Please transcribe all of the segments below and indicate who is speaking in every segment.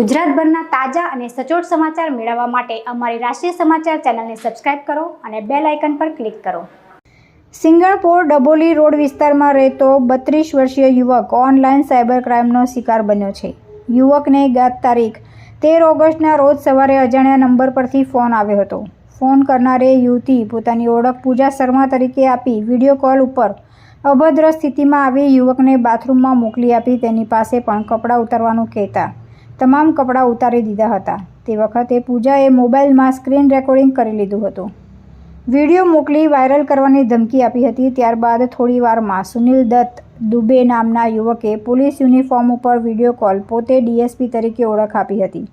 Speaker 1: ગુજરાતભરના તાજા અને સચોટ સમાચાર મેળવવા માટે અમારી રાષ્ટ્રીય સમાચાર ચેનલને સબસ્ક્રાઇબ કરો અને બેલ આઇકન પર ક્લિક કરો. સિંગણપોર ડબોલી રોડ વિસ્તારમાં રહેતો બત્રીસ વર્ષીય યુવક ઓનલાઈન સાયબર ક્રાઇમનો શિકાર બન્યો છે. યુવકને ગત તારીખ તેર ઓગસ્ટના રોજ સવારે અજાણ્યા નંબર પરથી ફોન આવ્યો હતો. ફોન કરનારે યુવતી પોતાની ઓળખ પૂજા શર્મા તરીકે આપી વીડિયો કોલ ઉપર અભદ્ર સ્થિતિમાં આવી યુવકને બાથરૂમમાં મોકલી આપી તેની પાસે પણ કપડાં ઉતારવાનું કહેતા તમામ કપડાં ઉતારી દીધા હતા. તે વખતે પૂજાએ મોબાઈલમાં સ્ક્રીન રેકોર્ડિંગ કરી લીધું હતું. વીડિયો મોકલી વાયરલ કરવાની ધમકી આપી હતી. ત્યારબાદ થોડીવારમાં સુનિલ દત્ત દુબે નામના યુવકે પોલીસ યુનિફોર્મ ઉપર વીડિયો કોલ પોતે ડીએસપી તરીકે ઓળખ આપી હતી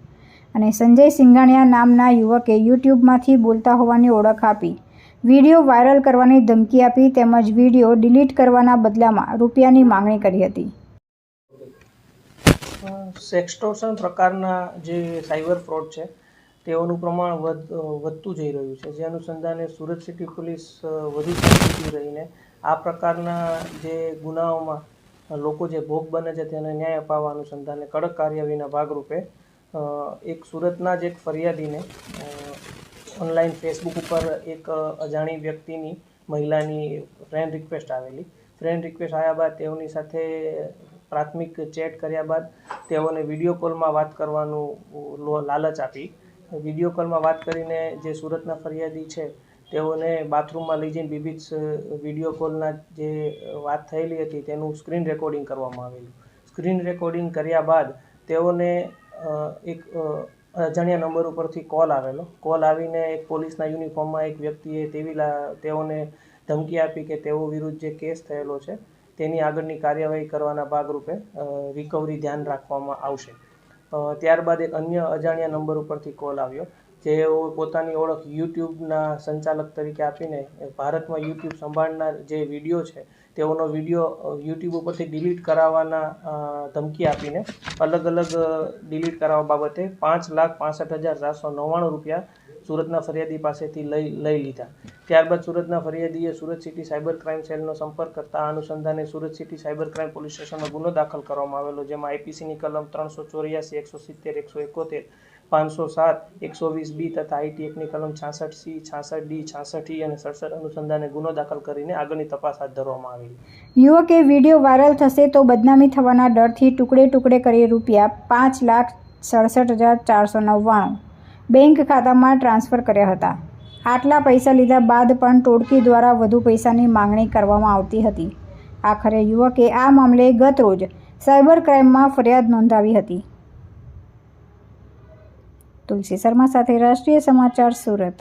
Speaker 1: અને સંજય સિંઘાણિયા નામના યુવકે યુટ્યુબમાંથી બોલતા હોવાની ઓળખ આપી. વીડિયો વાયરલ કરવાની ધમકી આપી તેમજ વીડિયો ડિલીટ કરવાના બદલામાં રૂપિયાની માંગણી કરી હતી.
Speaker 2: સેક્સટોર્શન પ્રકારના જે સાયબર ફ્રોડ છે, તેઓનું પ્રમાણ વધ, વધતું જઈ રહ્યું છે. જે અનુસંધાને સુરત સિટી પોલીસ વધુ સક્રિય રહીને આ પ્રકારના જે ગુનાઓમાં લોકો જે ભોગ બને છે, તેને ન્યાય અપાવવા અનુસંધાને કડક કાર્યવાહીના ભાગરૂપે એક સુરતના જ એક ફરિયાદીને ઓનલાઈન ફેસબુક ઉપર એક અજાણી વ્યક્તિની, મહિલાની ફ્રેન્ડ રિક્વેસ્ટ આવેલી. ફ્રેન્ડ રિક્વેસ્ટ આવ્યા બાદ તેઓની સાથે પ્રાથમિક ચેટ કર્યા બાદ તેઓને વીડિયો કોલમાં વાત કરવાનું લાલચ આપી. વીડિયો કોલમાં વાત કરીને જે સુરતના ફરિયાદી છે, તેઓને બાથરૂમમાં લઈ જઈને બીબીચ વીડિયો કોલના જે વાત થયેલી હતી તેનું સ્ક્રીન રેકોર્ડિંગ કરવામાં આવેલું. સ્ક્રીન રેકોર્ડિંગ કર્યા બાદ તેઓને એક અજાણ્યા નંબર ઉપરથી કોલ આવેલો. કોલ આવીને એક પોલીસના યુનિફોર્મમાં એક વ્યક્તિએ તેવી તેઓને ધમકી આપી કે તેઓ વિરુદ્ધ જે કેસ થયેલો છે તેની આગળની કાર્યવાહી કરવાના ભાગરૂપે રિકવરી ધ્યાન રાખવામાં આવશે. ત્યારબાદ એક અન્ય અજાણ્યા નંબર ઉપરથી કોલ આવ્યો જેઓ પોતાની ઓળખ યુટ્યુબના સંચાલક તરીકે આપીને ભારતમાં યુટ્યુબ સંભાળનાર જે વીડિયો છે, તેઓનો વીડિયો યુટ્યુબ ઉપરથી ડિલીટ કરાવવાના ધમકી આપીને, અલગ અલગ ડિલીટ કરાવવા બાબતે પાંચ લાખ પાસઠ હજાર ચારસો નવ્વાણું રૂપિયા સુરતના ફરિયાદી પાસેથી લઈ લઈ લીધા. ત્યારબાદ સુરતના ફરિયાદીએ સુરત સિટી સાયબર ક્રાઇમ સેલનો સંપર્ક કરતા આ અનુસંધાને Surat city cyber crime police સ્ટેશનમાં ગુનો દાખલ કરવામાં આવેલો, જેમાં આઈપીસીની કલમ ત્રણસો ચોર્યાસી, એકસો સિત્તેર, એકસો એકોતેર, પાંચસો સાત, એકસો વીસ બી તથા આઈટી એકની કલમ છાસઠ સી, છાસઠ ડી, છાસઠ ઈ અને સડસઠ અનુસંધાને ગુનો દાખલ કરીને આગળની તપાસ હાથ ધરવામાં આવેલી.
Speaker 1: યુવકે વીડિયો વાયરલ થશે તો બદનામી થવાના ડરથી ટુકડે ટુકડે કરી રૂપિયા પાંચ લાખ સડસઠ હજાર ચારસો નવ્વાણું. બેંક ખાતામાં ટ્રાન્સફર કર્યા હતા. આટલા પૈસા લીધા બાદ પણ ટોળકી દ્વારા વધુ પૈસાની માંગણી કરવામાં આવતી હતી. આખરે યુવકે આ મામલે ગત રોજ સાયબર ક્રાઇમમાં ફરિયાદ નોંધાવી હતી. તુલસી શર્મા સાથે રાષ્ટ્રીય સમાચાર સુરત.